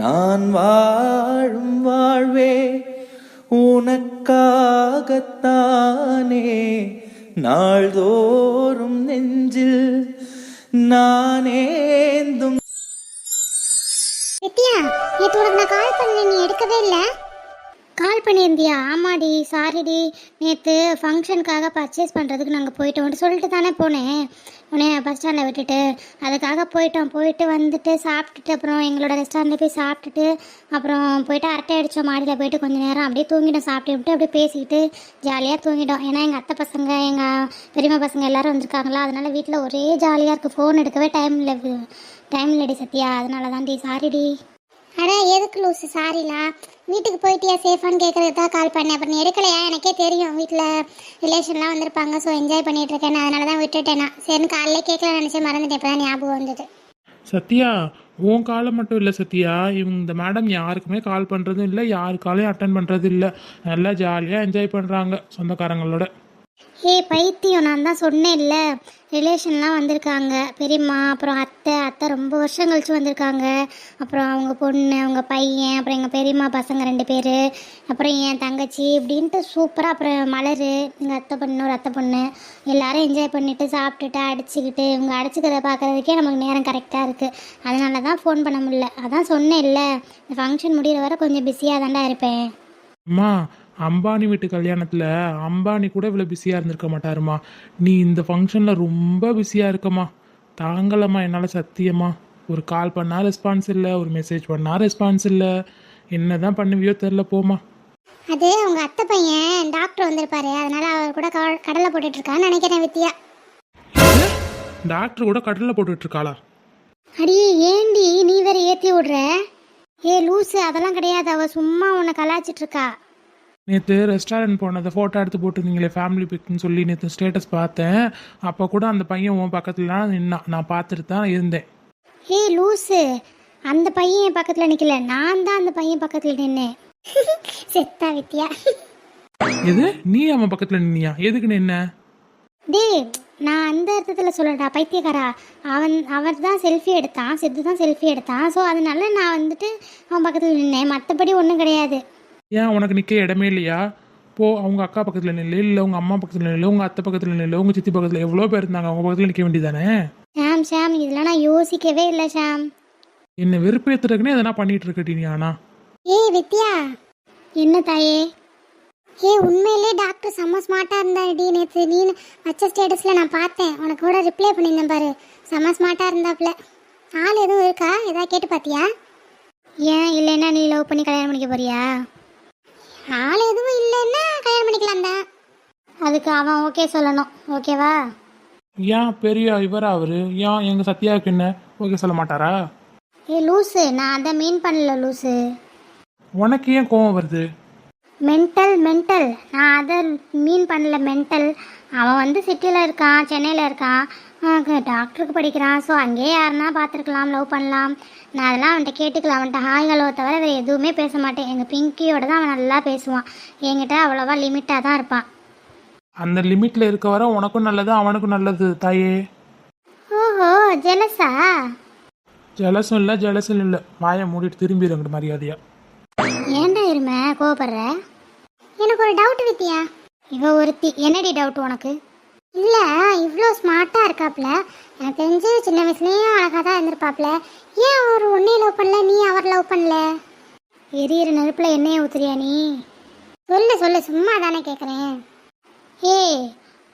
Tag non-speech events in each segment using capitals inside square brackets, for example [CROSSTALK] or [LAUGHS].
நான் வாழும் வாழ்வே உனக்காகத்தானே. நாள்தோறும் நெஞ்சில் நானேந்தும் நித்யா நேற்று உனக்கு நான் கால் பண்ணேன் நீ எடுக்கவே இல்லை. கால் பண்ணியிருந்தியா? ஆமாடி சாரிடி. நேற்று ஃபங்க்ஷனுக்காக பர்ச்சேஸ் பண்ணுறதுக்கு நாங்கள் போயிட்டோம் சொல்லிட்டு தானே போனேன். உடனே பஸ் ஸ்டாண்டில் விட்டுட்டு. அதுக்காக போயிட்டோம். போயிட்டு வந்துட்டு சாப்பிட்டுட்டு அப்புறம் எங்களோட ரெஸ்டாரண்ட்டில் போய் சாப்பிட்டுட்டு அப்புறம் போயிட்டு அரட்டை அடித்தோம் மாடியில் போயிட்டு கொஞ்சம் நேரம் அப்படியே தூங்கிட்டோம். சாப்பிட்டு விட்டு அப்படியே பேசிக்கிட்டு ஜாலியாக தூங்கிட்டோம். ஏன்னா எங்கள் அத்தை பசங்க எங்கள் பெரியம்மா பசங்க எல்லோரும் வந்திருக்காங்களா? அதனால வீட்டில் ஒரே ஜாலியாக இருக்குது ஃபோன் எடுக்கவே டைம் இல்லை டைம் இல்லடி சத்யா. அதனால தான்டி சாரிடி அட எதுக்கு லூஸ் சாரிலா வீட்டுக்கு போயிட்டியா? சேஃபான்னு கேட்குறதுக்கு தான் கால் பண்ணேன். அப்புறம் எடுக்கலையா? எனக்கே தெரியும். வீட்டில் ரிலேஷன்லாம் வந்திருப்பாங்க. ஸோ என்ஜாய் பண்ணிட்டு இருக்கேன் அதனால தான் விட்டுட்டேன் நான். சரின்னு காலையிலே கேட்கல நினச்சி மறந்துட்டேன். இப்போ தான் ஞாபகம் வந்தது சத்யா உன் காலை மட்டும் இல்லை சத்யா. இவங்க இந்த மேடம் யாருக்குமே கால் பண்ணுறதும் இல்லை. யாரு காலையும் அட்டன் பண்ணுறது இல்லை. நல்லா ஜாலியாக என்ஜாய் பண்ணுறாங்க சொந்தக்காரங்களோட. ஏ பைத்தியம். நான் தான் சொன்னேன்ல. ரிலேஷன்லாம் வந்திருக்காங்க. பெரியம்மா அப்புறம் அத்தை. அத்தை ரொம்ப வருஷம் கழிச்சு வந்திருக்காங்க. அப்புறம் அவங்க பொண்ணு அவங்க பையன் அப்புறம் எங்கள் பெரியம்மா பசங்க ரெண்டு பேர். அப்புறம் என் தங்கச்சி இப்படின்ட்டு சூப்பராக அப்புறம் மலர். எங்கள் அத்தை பொண்ணு ஒரு அத்தை பொண்ணு. எல்லாரும் என்ஜாய் பண்ணிவிட்டு சாப்பிட்டுட்டு அடிச்சுக்கிட்டு இவங்க அடிச்சுக்கிறத பார்க்குறதுக்கே நமக்கு நேரம் கரெக்டாக இருக்குது அதனால தான் ஃபோன் பண்ண முடியல. அதான் சொன்னேன்ல இந்த ஃபங்க்ஷன் முடிகிற வரை கொஞ்சம் பிஸியாக தாண்டா இருப்பேன். அம்மா அம்பானி வீட்டு கல்யாணத்தில் அம்பானி கூட இவ்வளோ பிஸியாக இருந்திருக்க மாட்டாருமா? நீ இந்த ஃபங்க்ஷனில் ரொம்ப பிஸியாக இருக்கம்மா. தாங்கலம்மா என்னால் சத்தியமா. ஒரு கால் பண்ணால் ரெஸ்பான்ஸ் இல்லை ஒரு மெசேஜ் பண்ணால் ரெஸ்பான்ஸ் இல்லை. என்ன தான் பண்ணுவியோ தெரில போமா அது உங்க அத்தை பையன் டாக்டர் வந்திருப்பாரு. அதனால அவர் கூட கடலை போட்டுட்டு இருக்கான்னு நினைக்கிறேன் வித்யா. டாக்டர் கூட கடலில் போட்டுட்டு இருக்காளா அடி ஏண்டி நீ வேற ஏத்தி விடுற? ஏ லூசு அதெல்லாம் கிடையாது. அவ சும்மா உன்னை கலாச்சிட்டு இருக்கா நேற்று ரெஸ்டாரண்ட் போனதை ஃபோட்டோ எடுத்து போட்டிருந்தீங்களே ஃபேமிலி பிக்னு சொல்லி நேற்று ஸ்டேட்டஸ் பார்த்தேன். அப்போ கூட அந்த பையன் உன் பக்கத்துல தான் நின்னான். நான் பார்த்துட்டு தான் இருந்தேன். ஏ லூசு. அந்த பையன் என் பக்கத்துல நிக்கல. நான் தான் அந்த பையன் பக்கத்துல நின்னேன். [LAUGHS] செத்தா வித்யா எது? நீ அவன் பக்கத்தில் நின்னியா? எதுக்கு நின்ன? டேய் நான் அந்த அர்த்தத்துல சொல்லடா பைத்தியக்காரா? அவன் அவர் தான் செல்ஃபி எடுத்தான் சித்து தான் செல்ஃபி எடுத்தான். ஸோ அதனால நான் வந்துட்டு அவன் பக்கத்தில் நின்னேன். மற்றபடி ஒன்றும் கிடையாது. ஏன் உனக்கு நிற்க இடமே இல்லையா? போ அவங்க அக்கா பக்கத்தில் நில்லு இல்லை உங்கள் அம்மா பக்கத்தில் நில்லு உங்கள் அத்தை பக்கத்தில் நில்லு உங்கள் சித்தி பக்கத்தில் எவ்வளோ பேர் இருந்தாங்க அவங்க பக்கத்தில் நிற்க வேண்டியதானே ஷாம் ஷாம் இதெல்லாம் நான் யோசிக்கவே இல்லை ஷாம். என்னை வெறுப்பேற்றுறதுக்குனே எதனா பண்ணிட்டு இருக்கட்டி நீ ஆனா. ஏய் வித்யா. என்ன தாயே? ஏ உண்மையிலே டாக்டர் செம்ம ஸ்மார்ட்டாக இருந்தாடி நேற்று நீ வச்ச ஸ்டேட்டஸில் நான் பார்த்தேன். உனக்கு கூட ரிப்ளை பண்ணியிருந்தேன் பாரு. செம்ம ஸ்மார்ட்டாக இருந்தாப்புல ஆள் எதுவும் இருக்கா? ஏதாவது கேட்டு பார்த்தியா? ஏன் இல்லைன்னா நீ லவ் பண்ணி கல்யாணம் பண்ணிக்க போறியா? ஆள் எதுவும் இல்லைன்னா கல்யாணம் பண்ணிக்கலாம் தான் அதுக்கு அவன் ஓகே சொல்லணும். ஓகேவா ஏன் பெரிய இவரா அவரு? ஏன் எங்கள் சத்யாவுக்கு என்ன ஓகே சொல்ல மாட்டாரா? ஏ லூஸு நான் அதை மீன் பண்ணல லூஸு உனக்கு ஏன் கோவம் வருது? மென்டல் மென்டல் நான் அதை மீன் பண்ணல மென்டல் அவன் வந்து சிட்டியில் இருக்கான் சென்னையில் இருக்கான். டாக்டருக்கு படிக்கிறான். ஸோ அங்கேயே யாருன்னா பார்த்துருக்கலாம் லவ் பண்ணலாம். நான் அதெல்லாம் அவன்கிட்ட கேட்டுக்கலாம் அவன்கிட்ட ஹாய் ஹலோ தவிர வேறு எதுவுமே பேச மாட்டேன். எங்கள் பிங்கியோட தான் அவன் நல்லா பேசுவான். என்கிட்ட அவ்வளோவா லிமிட்டாக தான் இருப்பான். அந்த லிமிட்டில் இருக்க வர உனக்கும் நல்லது அவனுக்கும் நல்லது தாயே. ஓஹோ ஜெலஸா ஜலசும் இல்லை ஜலசும் இல்லை. வாயை மூடிட்டு திரும்பிடுங்கிற மரியாதையா. ஏன்டா இருமை கோவப்படுற? எனக்கு ஒரு டவுட் வித்தியா? இவ ஒருத்தி என்னடி டவுட் உனக்கு? இல்லை இவ்வளோ ஸ்மார்ட்டாக இருக்காப்ல. எனக்கு தெரிஞ்சு சின்ன வயசுலேயும் அழகாக தான் இருந்திருப்பாப்ல. ஏன் அவர் உன்னையும் லவ் பண்ணல நீ அவர் லவ் பண்ணல? எரியிற நெருப்பில் எண்ணெயை ஊத்துறியா நீ? சொல்லு சொல்லு சும்மா தானே கேட்குறேன் ஏய்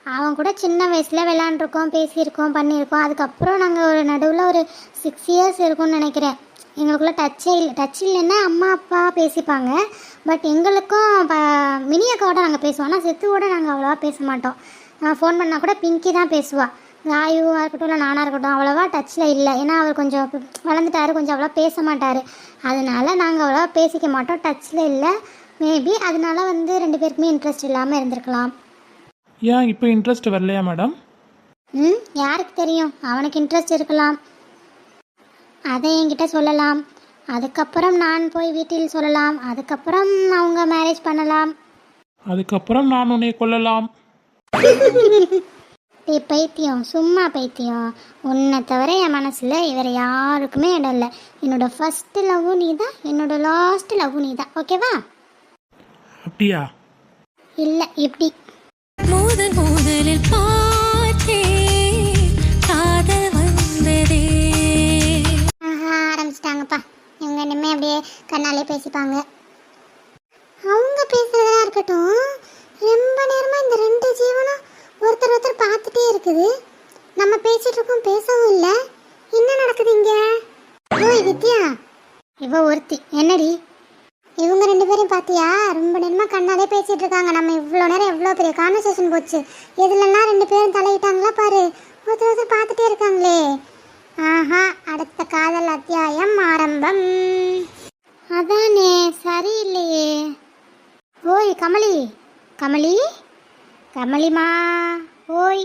அவன் கூட சின்ன வயசில் விளாண்டுருக்கோம் பேசியிருக்கோம் பண்ணியிருக்கோம். அதுக்கப்புறம் நாங்கள் ஒரு நடுவில் ஒரு சிக்ஸ் இயர்ஸ் இருக்கும்னு நினைக்கிறேன். எங்களுக்குள்ள டச்சே இல்லை. டச் இல்லைன்னா அம்மா அப்பா பேசிப்பாங்க. பட் எங்களுக்கும் ப- மினி அக்காவோட நாங்கள் பேசுவோம். ஆனால் சித்துவோட நாங்கள் அவ்வளோவா பேச மாட்டோம். ஃபோன் பண்ணால் கூட பிங்கி தான் பேசுவா. காயுவாக இருக்கட்டும் இல்லை நானாக இருக்கட்டும் அவ்வளோவா டச்சில் இல்லை. ஏன்னா அவர் கொஞ்சம் வளர்ந்துட்டாரு கொஞ்சம் அவ்வளோவா பேச மாட்டார். அதனால நாங்கள் அவ்வளோவா பேசிக்க மாட்டோம். டச்சில் இல்லை. மேபி அதனால வந்து ரெண்டு பேருக்குமே இன்ட்ரெஸ்ட் இல்லாமல் இருந்திருக்கலாம். ஏன் இப்போ இன்ட்ரெஸ்ட் வரலையா மேடம் ம் யாருக்கு தெரியும்? அவனுக்கு இன்ட்ரெஸ்ட் இருக்கலாம். அதை என்கிட்ட சொல்லலாம். அதுக்கப்புறம் நான் போய் வீட்டில் சொல்லலாம். அதுக்கப்புறம் அவங்க மேரேஜ் பண்ணலாம். அதுக்கப்புறம் நான் உன்னை கொல்லலாம். டே பைத்தியம் சும்மா பைத்தியம். உன்னை தவிர என் மனசில் இவர் யாருக்குமே இடம் இல்லை. என்னோட ஃபஸ்ட்டு லவ்வும் நீ தான் என்னோட லாஸ்ட் லவ்வும் நீ தான் ஓகேவா அப்படியா? இல்லை இப்படி. முதல் முதலில் பார்த்தேன் கண்ணாலே பேசிப்பாங்க. அவங்க பேசுறதா இருக்கட்டும் ரொம்ப நேரமா இந்த ரெண்டு ஜீவனும் ஒருத்தர் ஒருத்தர் பார்த்துட்டே இருக்குது. நம்ம பேசிட்டு இருக்கோம் பேசவும் இல்லை. என்ன நடக்குது இங்க? ஓய் வித்யா. இவ ஒருத்தி. என்னடி? இவங்க ரெண்டு பேரும் பாத்தியா ரொம்ப நேரமா கண்ணாலே பேசிட்டு இருக்காங்க. நம்ம இவ்வளோ நேரம் எவ்வளோ பெரிய கான்வர்சேஷன் போச்சு. எதுலலாம் ரெண்டு பேரும் தலையிட்டாங்களா பாரு ஒருத்தர் ஒருத்தர் பார்த்துட்டே இருக்காங்களே ஆஹா அடுத்த காதல் அத்தியாயம் ஆரம்பம் அதானே சரியில்லையே ஓய் கமலி கமலி கமலிமா ஓய்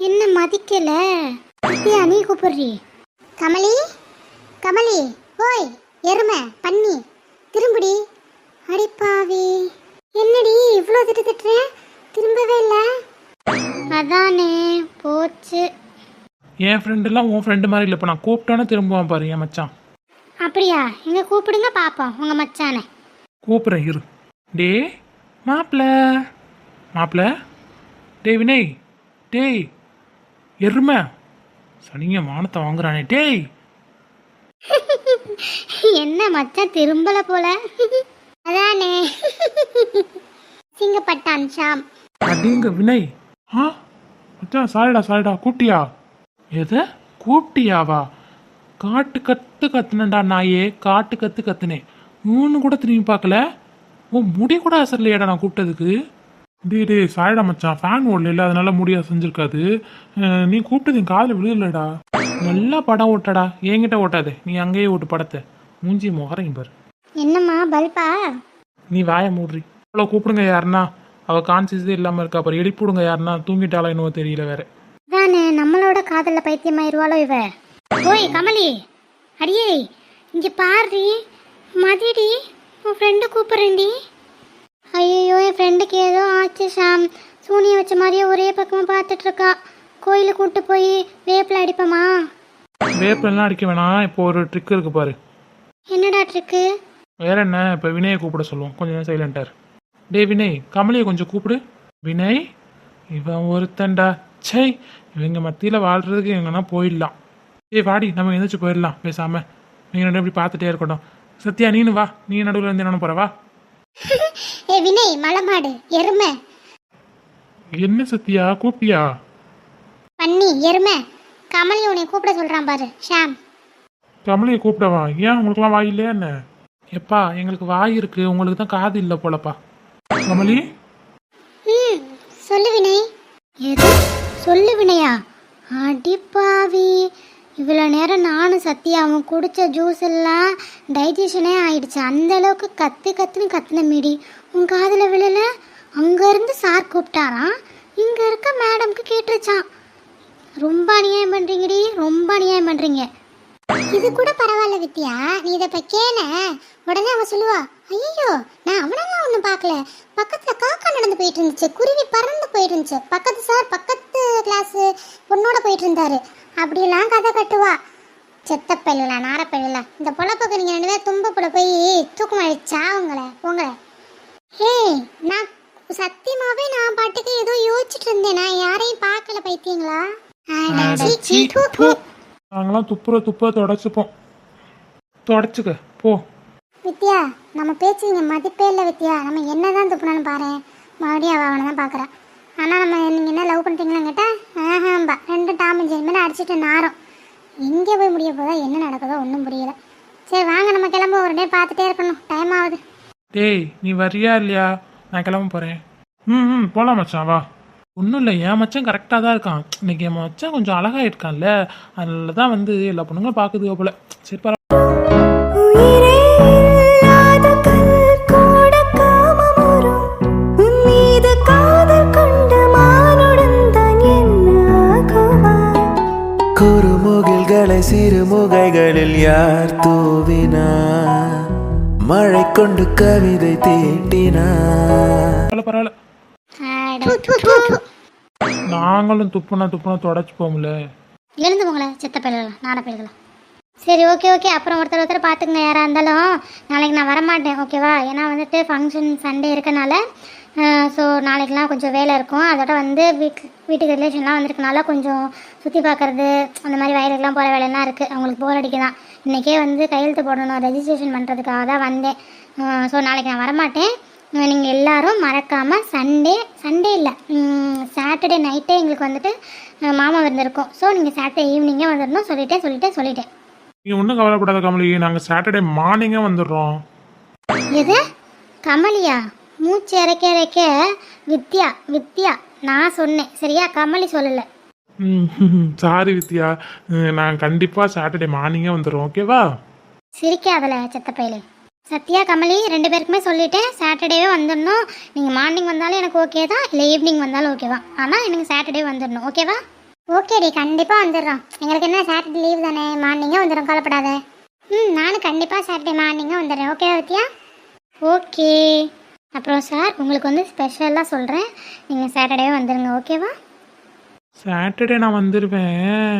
என்ன மதிக்கல? அத்தியா நீ கூப்பிடுறி? கமலி கமலி ஓய் எருமை பன்னி திரும்புடி. அடிப்பாவி என்னடி இவ்வளோ திட்டு திட்டுறேன் திரும்பவே இல்லை? அதானே போச்சு. என் ஃப்ரெண்டெல்லாம் உன் ஃப்ரெண்டு மாதிரி இல்லை. இப்போ நான் கூப்பிட்டோன்னே திரும்புவான் பாரு என் மச்சான். அப்படியா? இங்க கூப்பிடுங்க பாப்போம் உங்க மச்சானை. கூப்பிட்றேன் இரு. டே மாப்பிள. மாப்பிள? டேய் வினய். டேய் எருமை. சனிங்க மானத்தை வாங்குறானே. டேய். என்ன மச்சான் திரும்பல போல? அதானே. சிங்கப்பட்டான் ஷாம். அடிங்க வினய். ஆ? மச்சான் சாரிடா சாரிடா. கூப்பிட்டியா எது? கூப்பிட்டியாவா காட்டு கத்து கத்துனேன்டா நாயே. காட்டு கத்து கத்துனேன். மூணு கூட திரும்பி பார்க்கல. உன் முடி கூட அசரலையாடா நான் கூப்பிட்டதுக்கு. டேய் டேய் சாரிடா மச்சான் ஃபேன் ஓடல அதனால முடி அசைஞ்சிருக்காது அஹ், நீ கூப்பிட்டது என் காதில் விழுதலடா நல்லா படம் ஓட்டடா. என்கிட்ட ஓட்டாதே. நீ அங்கேயே ஓட்டு படத்தை. மூஞ்சி முகரையும் பாரு. என்னம்மா பல்பா? நீ வாய மூடுறி. அவ்வளோ கூப்பிடுங்க யாருன்னா? அவள் கான்சியஸே இல்லாமல் இருக்கா அப்புறம் எழுப்பி விடுங்க யாருன்னா? தூங்கிட்டாளா என்னவோ தெரியல வேற. தானே நம்மளோட காதல்ல பைத்தியமாயிருவாளோ இவ? ஓய் கமலி! அடியே இங்க பாருடி. மதிடி உன் ஃப்ரெண்டு கூப்பிடுறேன்டி. ஐயோ என் ஃப்ரெண்டுக்கு ஏதோ ஆச்சு ஷாம். சூனிய வச்ச மாதிரியே ஒரே பக்கமா பார்த்துட்டு இருக்கா கோயிலுக்கு கூட்டு போய் வேப்பில் அடிப்போமா? வேப்பெல்லாம் அடிக்க வேணாம். இப்போ ஒரு ட்ரிக் இருக்கு பாரு. என்னடா ட்ரிக்கு வேற என்ன? இப்போ வினயை கூப்பிட சொல்லுவோம். கொஞ்சம் நேரம் சைலண்டார் டே வினய் கமலியை கொஞ்சம் கூப்பிடு. வினய் இவன் ஒருத்தன்டா. ச்சை இவங்க மத்தியில் வாழ்றதுக்கு எங்கன்னா போயிடலாம். ஏய் வாடி நம்ம எந்திரிச்சு போயிடலாம். பேசாம. நீங்கள் ரெண்டு இப்படி பார்த்துட்டே இருக்கட்டும். சத்யா நீனு வா. நீ நடுவில் இருந்து என்ன போற வா. [LAUGHS] ஏ வினய் மலமாடு எருமை. என்ன சத்யா கூப்பிட்டியா? பன்னி எருமை. கமலி உன்னை கூப்பிட சொல்றான் பாரு ஷாம். கமலியை கூப்பிடவா? ஏன் உங்களுக்குலாம் வாய் இல்லையா என்ன? எப்பா எங்களுக்கு வாய் இருக்கு உங்களுக்கு தான் காது இல்லை போலப்பா. கமலி? ம் சொல்லு வினய். எது? சொல்லு வினயா? அடிப்பாவி இவ்வளோ நேரம் நானும் சத்யாவும் குடிச்ச ஜூஸ் எல்லாம் டைஜஷனே ஆயிடுச்சு. அந்த அளவுக்கு கத்து கத்துன்னு கத்துன மீடி. உன் காதில் விழல? அங்கேருந்து சார் கூப்பிட்டாராம். இங்கே இருக்க மேடம்க்கு கேட்டுருச்சான் ரொம்ப அநியாயம் பண்ணுறீங்கடி ரொம்ப அநியாயம் பண்ணுறீங்க இது கூட பரவாயில்ல வித்யா. நீ இதை இப்போ கேள. உடனே அவன் சொல்லுவா ஐயோ நான் அவனெல்லாம் ஒன்றும் பார்க்கல. பக்கத்தில் காக்கா நடந்து போயிட்டு இருந்துச்சு. குருவி பறந்து போயிட்டு இருந்துச்சு. பக்கத்து சார் பக்கத்து கிளாஸ் பொண்ணோட போயிட்டு இருந்தாரு. அப்படிலாம் கதை கட்டுவா. செத்த பயிலா நார இந்த பொழப்புக்கு நீங்கள் ரெண்டு பேரும் தும்பப்புல போய் தூக்கம் அழிச்சா உங்களை? உங்களை? ஏய் நான் சத்தியமாவே நான் பாட்டுக்கு ஏதோ யோசிச்சுட்டு இருந்தேன். நான் யாரையும் பார்க்கல பைத்தியங்களா. நாங்களாம் துப்புற துப்ப தொடச்சுப்போம். தொடச்சுக்க போ. வித்யா நம்ம பேச்சு இங்கே மதிப்பே இல்லை வித்யா. நம்ம என்ன தான் துப்புனாலும் பாரு. மறுபடியும் அவள் அவனை தான் பார்க்குறான் ஆனால் நம்ம நீங்கள் என்ன லவ் பண்ணுறீங்களான்னு கேட்டால் ஆஹாம்பா. ரெண்டு டாமன் ஜெயின் மேலே அடிச்சுட்டு நாரம். எங்கே போய் முடிய போதோ என்ன நடக்குதோ ஒன்றும் புரியல. சரி வாங்க நம்ம கிளம்ப ஒரு டே பார்த்துட்டே இருக்கணும். டைம் ஆகுது. டேய் நீ வரியா இல்லையா? நான் கிளம்ப போறேன். ம் ம் போலாம் மச்சான் வா. ஒன்றும் இல்லை என் மச்சான் கரெக்டாக தான் இருக்கான். இன்னைக்கு என் மச்சான் கொஞ்சம் அழகா இருக்கான்ல அதனால தான் வந்து எல்லா பொண்ணுங்களும் பார்க்குதுக போல. சரி பரவாயில்ல குறுமுகில்களை சிறுமுகைகளில் யார் தூவினார்? மழை கொண்டு கவிதை தீட்டினார் பரவாயில்ல பரவாயில்ல. து, து, து, து. நாங்களும் துப்புனா துப்புனா தொடச்சு போம்ல எழுந்து போங்களே செத்த பயில்களா நாட பயில்களா சரி ஓகே ஓகே. அப்புறம் ஒருத்தர் ஒருத்தர் பார்த்துக்குங்க யாராக இருந்தாலும். நாளைக்கு நான் வரமாட்டேன் ஓகேவா? ஏன்னா வந்துட்டு ஃபங்க்ஷன் சண்டே இருக்கனால ஸோ நாளைக்கெலாம் கொஞ்சம் வேலை இருக்கும். அதோட வந்து வீட்டு வீட்டுக்கு ரிலேஷன்லாம் வந்திருக்கனால கொஞ்சம் சுற்றி பார்க்குறது அந்த மாதிரி வயலுக்குலாம் போகிற வேலையெல்லாம் இருக்குது அவங்களுக்கு போர் அடிக்குதான். இன்றைக்கே வந்து கையெழுத்து போடணும் ரெஜிஸ்ட்ரேஷன் பண்ணுறதுக்காக தான் வந்தேன். ஸோ நாளைக்கு நான் வரமாட்டேன். நீங்கள் எல்லாரும் மறக்காமல் சண்டே சண்டே இல்லை சாட்டர்டே நைட்டே எங்களுக்கு வந்துட்டு மாமா வந்திருக்கோம். ஸோ நீங்கள் சாட்டர்டே ஈவினிங்கே வந்துடணும் சொல்லிட்டேன் சொல்லிட்டேன் சொல்லிட்டேன். நீ ஒன்றும் கவலைப்படாத கமலி நாங்கள் சாட்டர்டே மார்னிங்கே வந்துடுறோம். எது? கமலியா? மூச்சு இறைக்க இறைக்க. வித்யா வித்யா நான் சொன்னேன். சரியா? கமலி சொல்லலை. சாரி வித்யா. நான் கண்டிப்பாக சாட்டர்டே மார்னிங்கே வந்துடும் ஓகேவா சிரிக்காதல செத்த பையலே சத்யா கமலி ரெண்டு பேருக்குமே சொல்லிட்டேன் சாட்டர்டேவே வந்துடணும். நீங்கள் மார்னிங் வந்தாலும் எனக்கு ஓகே தான் இல்லை ஈவினிங் வந்தாலும் ஓகேவா ஆனால் எனக்கு சாட்டர்டே வந்துடணும் ஓகேவா ஓகேடி கண்டிப்பாக வந்துடுறோம். எங்களுக்கு என்ன சாட்டர்டே லீவ் தானே மார்னிங்கே வந்துடும் கவலைப்படாத. ம் நானும் கண்டிப்பாக சாட்டர்டே மார்னிங்கே வந்துடுறேன் ஓகேவா வித்யா? ஓகே அப்புறம் சார் உங்களுக்கு வந்து ஸ்பெஷலாக சொல்கிறேன் நீங்கள் சாட்டர்டேவே வந்துடுங்க ஓகேவா சாட்டர்டே நான் வந்துடுவேன்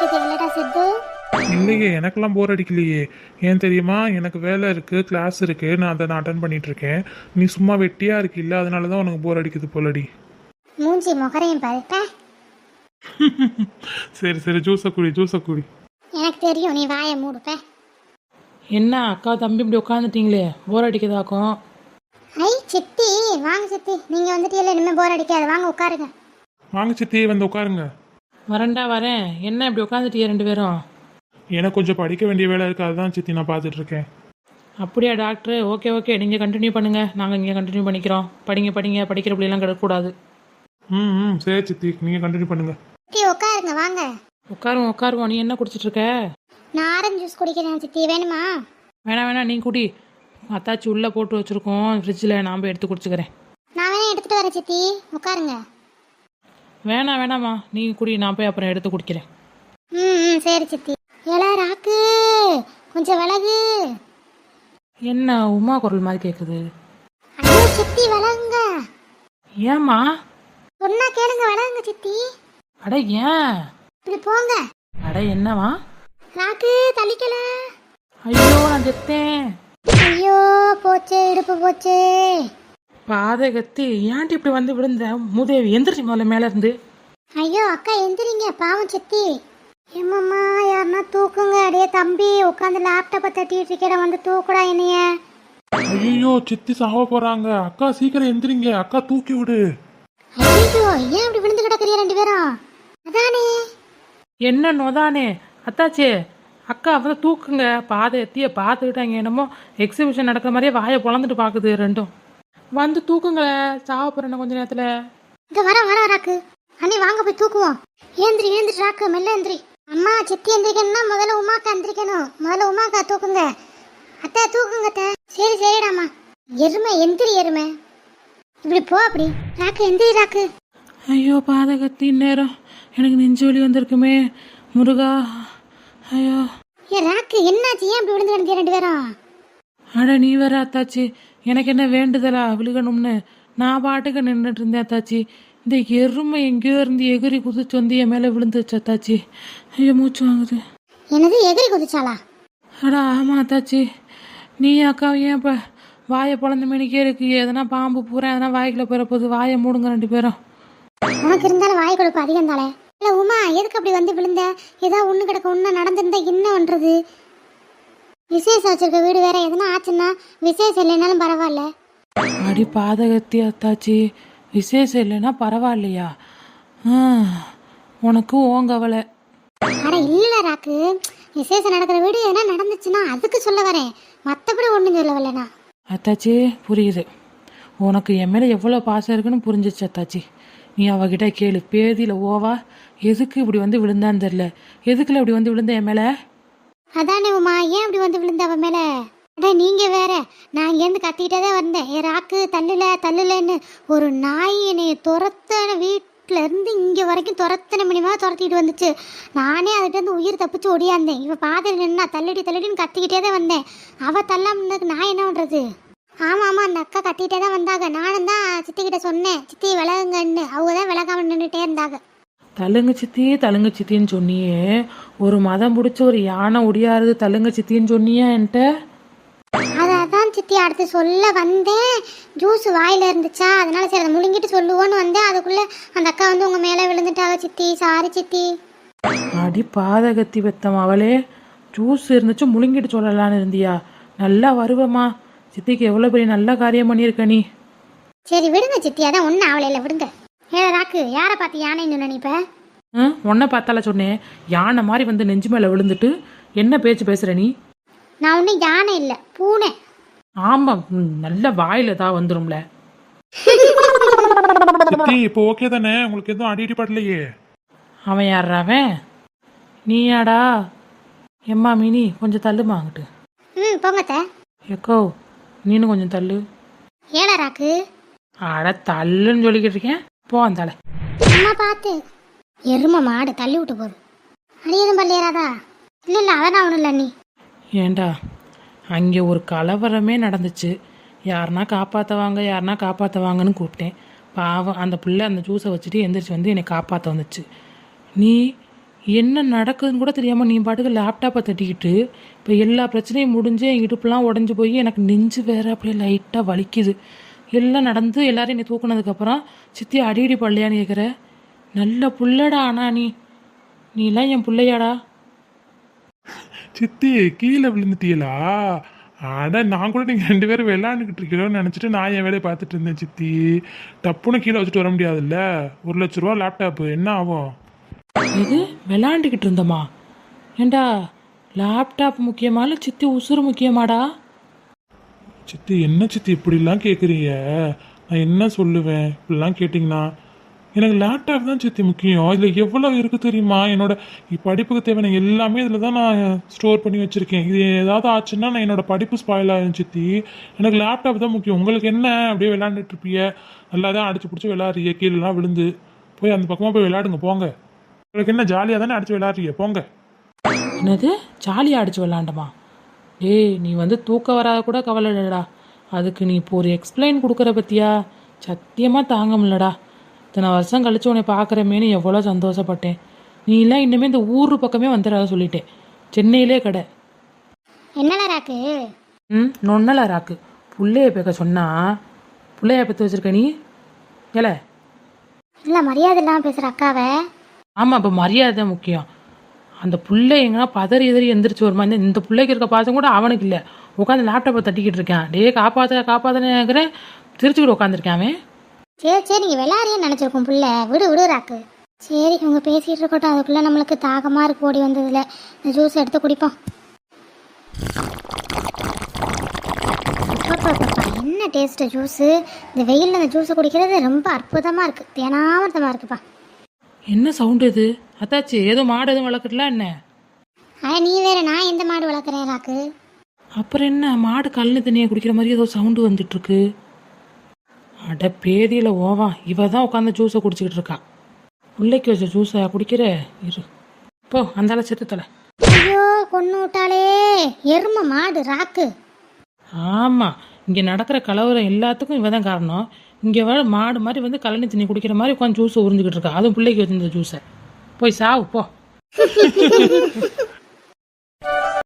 அடிக்குது இல்லடா சித்து? இல்லையே எனக்கெல்லாம் போர் அடிக்கலையே. ஏன் தெரியுமா? எனக்கு வேலை இருக்குது கிளாஸ் இருக்குது நான் அதை நான் அட்டன் பண்ணிட்டு இருக்கேன். நீ சும்மா வெட்டியாக இருக்கில்ல? அதனால தான் உனக்கு போர் அடிக்குது போலடி. மூஞ்சி முகரையும் பாரு. பே. [LAUGHS] சரி சரி. ஜூஸை குடி ஜூஸை குடி. எனக்கு தெரியும். நீ வாயை மூடுப்ப என்ன அக்கா தம்பி இப்படி உட்காந்துட்டீங்களே போர் அடிக்குதாக்கும். ஐ சித்தி. வாங்க சித்தி. நீங்க வந்துட்டீங்களே. இனிமே போர் அடிக்காது. வாங்க உட்காருங்க. வாங்க சித்தி. வந்து உட்காருங்க. வரேன்டா வரேன். என்ன இப்படி உட்காந்துட்டீங்க ரெண்டு பேரும்? எனக்கு கொஞ்சம் படிக்க வேண்டிய வேலை இருக்குது அதுதான் சித்தி நான் பார்த்துட்டு இருக்கேன் அப்படியா டாக்டர்? Okay okay. நீங்கள் கண்டினியூ பண்ணுங்கள் நாங்கள் இங்கே கண்டினியூ பண்ணிக்கிறோம். படிங்க படிங்க. படிக்கிற பிள்ளைலாம் கிடக்கூடாது ம் ம். சரி சித்தி நீங்கள் கண்டினியூ பண்ணுங்க. சித்தி உட்காருங்க வாங்க. உட்காருவோம் உட்காருவோம். நீ என்ன குடிச்சிட்டு இருக்க? நான் ஆரஞ்சு ஜூஸ் குடிக்கிறேன் சித்தி. வேணுமா? வேணாம் வேணாம். நீ குடி. அத்தாச்சி உள்ளே போட்டு வச்சுருக்கோம் ஃப்ரிட்ஜில் நான் போய் எடுத்து குடிச்சுக்கிறேன். நான் வேணா எடுத்துட்டு வரேன் சித்தி. உட்காருங்க. வேணாம் வேணாம்மா. நீ குடி நான் போய் அப்புறம் எடுத்து குடிக்கிறேன். ம் சரி சித்தி. ஏலா ராக்கு. கொஞ்சம் விலகு. என்ன உமா குரல் மாதிரி கேட்குது ஐயோ சித்தி விலகுங்க. ஏம்மா? சொன்னா கேளுங்க விலகுங்க சித்தி. அட ஏன்? இப்படி போங்க. அட என்னவா? ராக்கு தள்ளிக்கல. ஐயோ நான் செத்தேன். ஐயோ போச்சே இடுப்பு போச்சே. பாதகத்தி ஏன்டி இப்படி வந்து விழுந்த? மூதேவி எந்திரிச்சு முதல்ல மேல இருந்து ஐயோ அக்கா எந்திரிங்க பாவம் சித்தி. ஏமாம்மா யாருன்னா தூக்குங்க. அடே தம்பி உட்காந்து லேப்டாப்பை தட்டிட்டு இருக்கிற வந்து தூக்குடா என்னைய. ஐயோ சித்தி சாவ போகிறாங்க அக்கா சீக்கிரம் எந்திரிங்க. அக்கா தூக்கி விடு. ஐயோ ஏன் இப்படி விழுந்து கிடக்குறீங்க ரெண்டு பேரும்? அதானே. என்ன நொதானே? அத்தாச்சே அக்கா வந்து தூக்குங்க. பாதை எத்திய பார்த்துக்கிட்டாங்க என்னமோ. எக்ஸிபிஷன் நடக்கிற மாதிரியே வாயை பொழந்துட்டு பார்க்குது ரெண்டும். வந்து தூக்குங்களேன் சாவ போறேன் கொஞ்ச நேரத்தில். இங்க வர வர ராக்கு அண்ணி வாங்க போய் தூக்குவோம். ஏந்திரி ஏந்திரி ராக்கு மெல்ல எந்திரி அம்மா சித்தி எந்திரிக்கணும்னா முதல்ல உமாக்கா எந்திரிக்கணும். முதல்ல உமாக்கா தூக்குங்க. அத்தை தூக்குங்க அத்தை. சரி சரிடாம்மா. எருமை எந்திரி எருமை. இப்படி போ அப்படி. ராக்கு எந்திரி ராக்கு. ஐயோ பாதகத்தி நேரம் எனக்கு நெஞ்சு வலி வந்திருக்குமே. முருகா ஐயோ. ஏ ராக்கு என்னாச்சு? ஏன் இப்படி விழுந்து கிடந்தீங்க ரெண்டு பேரும்? அட நீ வேற அத்தாச்சி. எனக்கு என்ன வேண்டுதலா விழுகணும்னு நான் பாட்டுக்கு நின்றுட்டு இருந்தேன் அத்தாச்சி. இந்த எருமை எங்கேயோ இருந்து எகிரி குதிச்சு வந்து என் மேலே விழுந்துச்சு அத்தாச்சி. ஐயோ மூச்சு வாங்குது. என்னது எகிரி குதிச்சாளா? அடா ஆமாம் அத்தாச்சி. நீ அக்கா ஏன் இப்போ வாயை பிறந்த மணிக்கே இருக்கு? எதனா பாம்பு பூரா எதனா வாய்க்குள்ள போகிற போது வாயை மூடுங்க ரெண்டு பேரும். உனக்கு இருந்தாலும் வாய் கொழுப்பு அதிகம் தானே? இல்ல உமா எதுக்கு அப்படி வந்து விழுந்த? ஏதோ ஒண்ணு கிடக்க ஒண்ணு நடந்திருந்தா என்ன பண்றது? விசேஷம் வச்சிருக்க வீடு வேற எதுனா ஆச்சுன்னா விசேஷம் இல்லைனாலும் பரவாயில்ல. அடி பாதகத்தி அத்தாச்சி விசேஷம் இல்லைன்னா பரவாயில்லையா? உனக்கு ஓங்கவலை அட இல்ல ராக்கு. விசேஷம் நடக்கிற வீடு எதனா நடந்துச்சுன்னா அதுக்கு சொல்ல வரேன். மத்தபடி ஒண்ணும் சொல்ல அத்தாச்சி புரியுது. உனக்கு என் மேலே எவ்வளோ பாசம் இருக்குன்னு புரிஞ்சிச்சு அத்தாச்சி. நீ அவகிட்ட கேளு பேதியில் ஓவா எதுக்கு இப்படி வந்து விழுந்தான்னு தெரில எதுக்குல இப்படி வந்து விழுந்த என் மேலே? அதானே உமா ஏன் அப்படி வந்து விழுந்த அவன் மேல? அட நீங்க வேற. நான் இங்கேருந்து கத்திக்கிட்டே தான் வந்தேன். ஏ ராக்கு தள்ளுல தள்ளுலன்னு. ஒரு நாய் என்னைய துரத்தன வீட்டில இருந்து இங்க வரைக்கும் துரத்தன மினிமா துரத்திட்டு வந்துச்சு. நானே அதுகிட்ட இருந்து உயிர் தப்பிச்சு ஓடியாந்தேன் இவன் பாதையில் நின்னா தள்ளுடி தள்ளுடின்னு கத்திக்கிட்டே தான் வந்தேன். அவ தள்ளாமனுக்கு நான் என்ன பண்றது? ஆமாம் ஆமாம் அந்த அக்கா கத்திக்கிட்டே தான் வந்தாங்க. நானும் தான் சித்தி கிட்ட சொன்னேன். சித்தி விலகுங்கன்னு. அவங்க தான் விலகாமல் நின்றுட்டே இருந்தாங்க. தலுங்க சித்தி தலுங்கு சித்தின்னு சொன்னியே. ஒரு மதம் பிடிச்ச ஒரு யானை ஒடியாருது தலுங்க சித்தின்னு சொன்னியா என்கிட்ட. அதை அதான் சித்தி அடுத்து சொல்ல வந்தேன். ஜூஸ் வாயில இருந்துச்சா? அதனால சரி அதை முழுங்கிட்டு சொல்லுவோன்னு வந்தேன். அதுக்குள்ள அந்த அக்கா வந்து உங்க மேலே விழுந்துட்டாங்க சித்தி. சாரி சித்தி. அடி பாதகத்தி பெத்தம் அவளே. ஜூஸ் இருந்துச்சு முழுங்கிட்டு சொல்லலான்னு இருந்தியா? நல்லா வருவம்மா. சித்திக்கு எவ்வளோ பெரிய நல்ல காரியம் பண்ணியிருக்க நீ. சரி விடுங்க சித்தி. அதான் ஒன்றும் இல்லை விடுங்க. ஏ ராக்கு யாரை பார்த்து யானைன்னு நினைப்ப ஆ உன்னை பார்த்தால சொன்னேன் யானை மாதிரி வந்து நெஞ்சு மேலே விழுந்துட்டு என்ன பேச்சு பேசுற நீ? நான் ஒன்றும் யானை இல்லை பூனை. ஆமாம் ம், நல்ல வாயில் தான் வந்துரும்ல. சித்தி இப்போ ஓகே தானே? உங்களுக்கு எதுவும் அடி படலையே? அவன் யாரா அவன்? நீயாடா? எம்மா மினி கொஞ்சம் தள்ளுமா அங்கிட்டு. ம் போங்கத்த எக்கோ நீனும் கொஞ்சம் தள்ளு. ஏடா ராக்கு? அட தள்ளுன்னு சொல்லிக்கிட்டு இருக்கேன். போ அந்தால அம்மா பார்த்து எரும மாடு தள்ளி விட்டு போகுது. அடி எதுவும் பள்ளியராதா இல்லை இல்லை அதெல்லாம் ஒன்றும் இல்லை நீ ஏண்டா? அங்கே ஒரு கலவரமே நடந்துச்சு. யாருனா காப்பாற்றுவாங்க யாருனா காப்பாற்றுவாங்கன்னு கூப்பிட்டேன். பாவம் அந்த பிள்ளை அந்த ஜூஸை வச்சுட்டு எந்திரிச்சு வந்து என்னை காப்பாற்ற வந்துச்சு. நீ என்ன நடக்குதுன்னு கூட தெரியாமல் நீ பாட்டுக்கு லேப்டாப்பை தட்டிக்கிட்டு இப்போ எல்லா பிரச்சனையும் முடிஞ்சு என் இடுப்புலாம் உடஞ்சி போய் எனக்கு நெஞ்சு வேற அப்படியே லைட்டாக வலிக்குது. எல்லாம் நடந்து எல்லாரையும் நீ தூக்குனதுக்கப்புறம் சித்தி அடிக்கடி பள்ளியான்னு கேட்குற நல்ல புள்ளடா ஆனா நீ. நீலாம் என் பிள்ளையாடா. சித்தி கீழே விழுந்துட்டீங்களா அட நான் கூட நீங்க ரெண்டு பேரும் விளையாண்டுக்கிட்டு இருக்கீங்களோன்னு நினைச்சிட்டு நான் என் வேலையை பார்த்துட்டு இருந்தேன் சித்தி. டப்புன்னு கீழே வச்சுட்டு வர முடியாதுல்ல. ஒரு லட்ச ரூபா லேப்டாப் என்ன ஆகும்? இது விளாண்டுக்கிட்டு இருந்தோமா? ஏண்டா லேப்டாப் முக்கியமா இல்லை சித்தி உசுறு முக்கியமாடா? சித்தி என்ன சித்தி இப்படிலாம் கேட்குறீங்க நான் என்ன சொல்லுவேன்? இப்படிலாம் கேட்டிங்கன்னா எனக்கு லேப்டாப் தான் சித்தி முக்கியம். இதில் எவ்வளோ இருக்குது தெரியுமா? என்னோட படிப்புக்கு தேவையான எல்லாமே இதில் தான் நான் ஸ்டோர் பண்ணி வச்சுருக்கேன். இது ஏதாவது ஆச்சுன்னா நான் என்னோடய படிப்பு ஸ்பாயில் ஆகும் சித்தி. எனக்கு லேப்டாப் தான் முக்கியம். உங்களுக்கு என்ன? அப்படியே விளையாண்டுட்டு நல்லா தான் அடிச்சு பிடிச்சி விளையாடுறீங்க கீழெலாம் விழுந்து. போய் அந்த பக்கமாக போய் விளையாடுங்க. போங்க. உங்களுக்கு என்ன ஜாலியாக தானே அடிச்சு விளையாடுறீங்க போங்க. என்னது? ஜாலியாக அடிச்சு விளாண்டுமா ஏய் நீ வந்து தூக்கம் வராத கூட கவலை இல்லைடா. அதுக்கு நீ இப்போ ஒரு எக்ஸ்பிளைன் கொடுக்குற பற்றியா சத்தியமாக தாங்க முடியலடா. இத்தனை வருஷம் கழிச்சு உன்னை பார்க்குறமேனு எவ்வளோ சந்தோஷப்பட்டேன். நீ எல்லாம் இன்னுமே இந்த ஊர் பக்கமே வந்துடாத சொல்லிட்டேன். சென்னையிலே கடை. என்னடா ராக்கு? ம் நொன்னல ராக்கு. புள்ளைய பேக்க சொன்னா புள்ளைய பற்றி வச்சிருக்க நீ? ஏல? இல்லை மரியாதை இல்லாமல் பேசுகிற அக்காவை. ஆமாம் இப்போ மரியாதை முக்கியம். அந்த புள்ளை எங்கன்னா பதறி எதிரி எந்திரிச்சு வருமா இந்த இந்த பிள்ளைக்கு இருக்க பாசம் கூட அவனுக்கு இல்லை. உட்காந்து லேப்டாப்பை தட்டிக்கிட்டு இருக்கேன். டே காப்பாற்ற காப்பாற்றுறேன் சிரிச்சுக்கிட்டு உட்காந்துருக்கேன் அவன். சரி சரி நீங்கள் விளையாடியே நினச்சிருக்கோம் புள்ள. விடு விடு ராக்கு. சரி இவங்க பேசிகிட்டு இருக்கட்டும். அதுக்குள்ளே நம்மளுக்கு தாகமாக இருக்கு ஓடி வந்ததில். இந்த ஜூஸ் எடுத்து குடிப்போம். என்ன டேஸ்ட்டு ஜூஸு இந்த வெயிலில் இந்த ஜூஸை குடிக்கிறது ரொம்ப அற்புதமாக இருக்குது தேனாமிர்தமாக இருக்குப்பா. என்ன சவுண்டு இது? அத்தாச்சி ஏதோ மாடு எதுவும் வளர்க்குறல என்ன? ஆ நீ வேற நான் எந்த மாடு வளர்க்குறேன் ராக்கு? அப்புறம் என்ன? மாடு கல்லு தண்ணியை குடிக்கிற மாதிரி ஏதோ சவுண்டு வந்துட்டு இருக்கு. அட பேதியில் ஓவா. இவ தான் உட்காந்து ஜூஸை குடிச்சிக்கிட்டு இருக்கா. பிள்ளைக்கு வச்ச ஜூஸை குடிக்கிற இரு. போ அந்தால செத்து தொலை ஐயோ கொன்னு விட்டாளே. எரும மாடு ராக்கு. ஆமாம் இங்கே நடக்கிற கலவரம் எல்லாத்துக்கும் இவ தான் காரணம். இங்கே வர மாடு மாதிரி வந்து கழனி தண்ணி குடிக்கிற மாதிரி உட்காந்து ஜூஸை உறிஞ்சிக்கிட்டு இருக்கா. அதுவும் பிள்ளைக்கு வச்சிருந்த ஜூஸை போய் சாவு போ. [LAUGHS]